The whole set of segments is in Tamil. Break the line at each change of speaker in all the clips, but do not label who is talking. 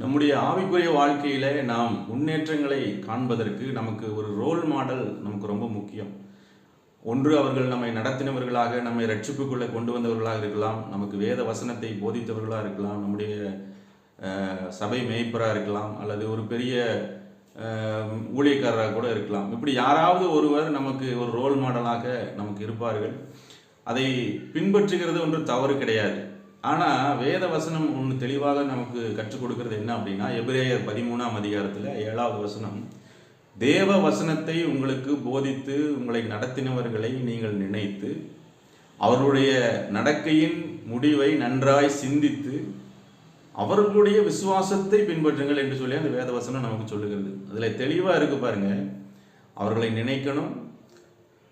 நம்முடைய ஆவிக்குரிய வாழ்க்கையில் நாம் முன்னேற்றங்களை காண்பதற்கு நமக்கு ஒரு ரோல் மாடல் நமக்கு ரொம்ப முக்கியம். ஒன்று அவர்கள் நம்மை நடத்தினவர்களாக நம்மை ரட்சிப்புக்குள்ளே கொண்டு வந்தவர்களாக இருக்கலாம் நமக்கு வேத வசனத்தை போதித்தவர்களாக இருக்கலாம் நம்முடைய சபை மேய்ப்பராக இருக்கலாம் அல்லது ஒரு பெரிய ஊழியக்காரராக கூட இருக்கலாம். இப்படி யாராவது ஒருவர் நமக்கு ஒரு ரோல் மாடலாக நமக்கு இருப்பார்கள். அதை பின்பற்றுகிறது ஒன்று தவறு கிடையாது. ஆனால் வேத வசனம் ஒன்று தெளிவாக நமக்கு கற்றுக் கொடுக்கறது என்ன அப்படின்னா எபிரேயர் பதிமூணாம் அதிகாரத்தில் ஏழாவது வசனம் தேவ வசனத்தை உங்களுக்கு போதித்து உங்களை நடத்தினவர்களை நீங்கள் நினைத்து அவர்களுடைய நடக்கையின் முடிவை நன்றாய் சிந்தித்து அவர்களுடைய விசுவாசத்தை பின்பற்றுங்கள் என்று சொல்லி அந்த வேத வசனம் நமக்கு சொல்லுகிறது. அதில் தெளிவாக இருக்கு பாருங்க. அவர்களை நினைக்கணும்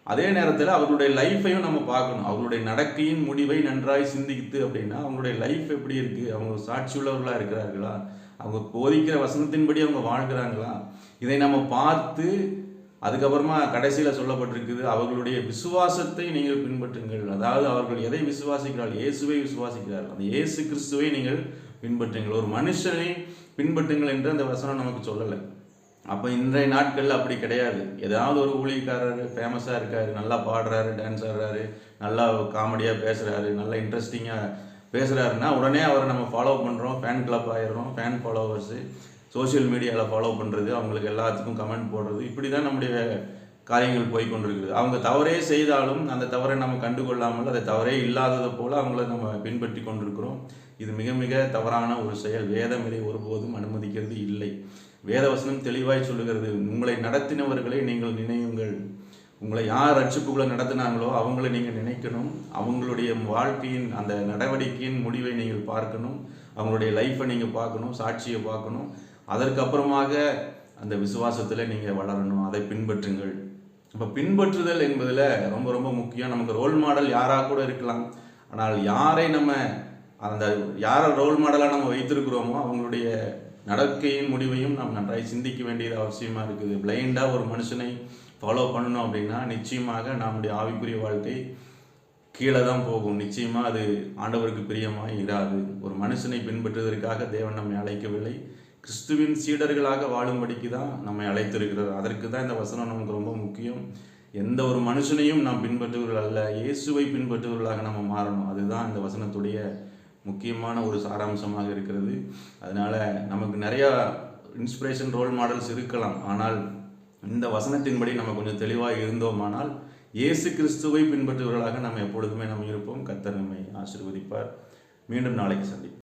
அதே நேரத்தில் அவர்களுடைய லைஃப்பையும் நம்ம பார்க்கணும். அவர்களுடைய நடக்கையின் முடிவை நன்றாய் சிந்தித்து அப்படின்னா அவங்களுடைய லைஃப் எப்படி இருக்கு? அவங்க சாட்சியுள்ளவர்களாக இருக்கிறார்களா? அவங்க போதிக்கிற வசனத்தின்படி அவங்க வாழ்கிறாங்களா? இதை நம்ம பார்த்து அதுக்கப்புறமா கடைசியில் சொல்லப்பட்டிருக்குது அவர்களுடைய விசுவாசத்தை நீங்கள் பின்பற்றுங்கள். அதாவது அவர்கள் எதை விசுவாசிக்கிறார்கள்? இயேசுவை விசுவாசிக்கிறார்கள். அந்த இயேசு கிறிஸ்துவை நீங்கள் பின்பற்றுங்கள். ஒரு மனுஷனை பின்பற்றுங்கள் என்று அந்த வசனம் நமக்கு சொல்லலை. அப்போ இன்றைய நாட்களில் அப்படி கிடையாது. ஏதாவது ஒரு ஊழியக்காரர் ஃபேமஸாக இருக்காரு நல்லா பாடுறாரு டான்ஸ் ஆடுறாரு நல்லா காமெடியாக பேசுகிறாரு நல்லா இன்ட்ரெஸ்டிங்காக பேசுகிறாருன்னா உடனே அவரை நம்ம ஃபாலோ பண்ணுறோம் ஃபேன் கிளப் ஆயிடுறோம். ஃபேன் ஃபாலோவர்ஸு சோஷியல் மீடியாவில் ஃபாலோ பண்ணுறது அவங்களுக்கு எல்லாத்துக்கும் கமெண்ட் போடுறது இப்படி தான் நம்முடைய காரியங்கள் போய் கொண்டிருக்குது அவங்க தவறே செய்தாலும் அந்த தவறை நம்ம கண்டுகொள்ளாமல் அதை தவறே இல்லாததை போல் அவங்கள நம்ம பின்பற்றி கொண்டிருக்கிறோம். இது மிக மிக தவறான ஒரு செயல். வேதம் இதை ஒருபோதும் அனுமதிக்கிறது இல்லை. வேதவசனம் தெளிவாய் சொல்லுகிறது உங்களை நடத்தினவர்களை நீங்கள் நினையுங்கள். உங்களை யார் ரட்சிப்புகளை நடத்தினாங்களோ அவங்கள நீங்கள் நினைக்கணும். அவங்களுடைய வாழ்க்கையின் அந்த நடவடிக்கையின் முடிவை நீங்கள் பார்க்கணும். அவங்களுடைய லைஃப்பை நீங்கள் பார்க்கணும் சாட்சியை பார்க்கணும். அதற்கப்புறமாக அந்த விசுவாசத்தில் நீங்கள் வளரணும். அதை பின்பற்றுங்கள். அப்போ பின்பற்றுதல் என்பதில் ரொம்ப ரொம்ப முக்கியம். நமக்கு ரோல் மாடல் யாராக கூட இருக்கலாம். ஆனால் யாரை நம்ம அந்த யாரை ரோல் மாடலாக நம்ம வைத்திருக்கிறோமோ அவங்களுடைய நடக்கையின் முடிவையும் நாம் நன்றாய் சிந்திக்க வேண்டியது அவசியமாக இருக்குது. பிளைண்டாக ஒரு மனுஷனை ஃபாலோ பண்ணணும் அப்படின்னா நிச்சயமாக நம்முடைய ஆவிக்குரிய வாழ்க்கை கீழே தான் போகும். நிச்சயமாக அது ஆண்டவருக்கு பிரியமாக இராது. ஒரு மனுஷனை பின்பற்றுவதற்காக தேவன் நம்மை அழைக்கவில்லை. கிறிஸ்துவின் சீடர்களாக வாழும்படிக்கு தான் நம்மை அழைத்திருக்கிறார். அதற்கு தான் இந்த வசனம் நமக்கு ரொம்ப முக்கியம். எந்த ஒரு மனுஷனையும் நாம் பின்பற்றுவர்கள் அல்ல. இயேசுவை பின்பற்றுவர்களாக நம்ம மாறணும். அதுதான் இந்த வசனத்துடைய முக்கியமான ஒரு சாராம்சமாக இருக்கிறது. அதனால் நமக்கு நிறையா இன்ஸ்பிரேஷன் ரோல் மாடல்ஸ் இருக்கலாம். ஆனால் இந்த வசனத்தின்படி நம்ம கொஞ்சம் தெளிவாக இருந்தோமானால் இயேசு கிறிஸ்துவை பின்பற்றுபவர்களாக நம்ம எப்பொழுதுமே நம்ம இருப்போம். கத்தர் நம்மை ஆசிர்வதிப்பார். மீண்டும் நாளைக்கு சந்திப்போம்.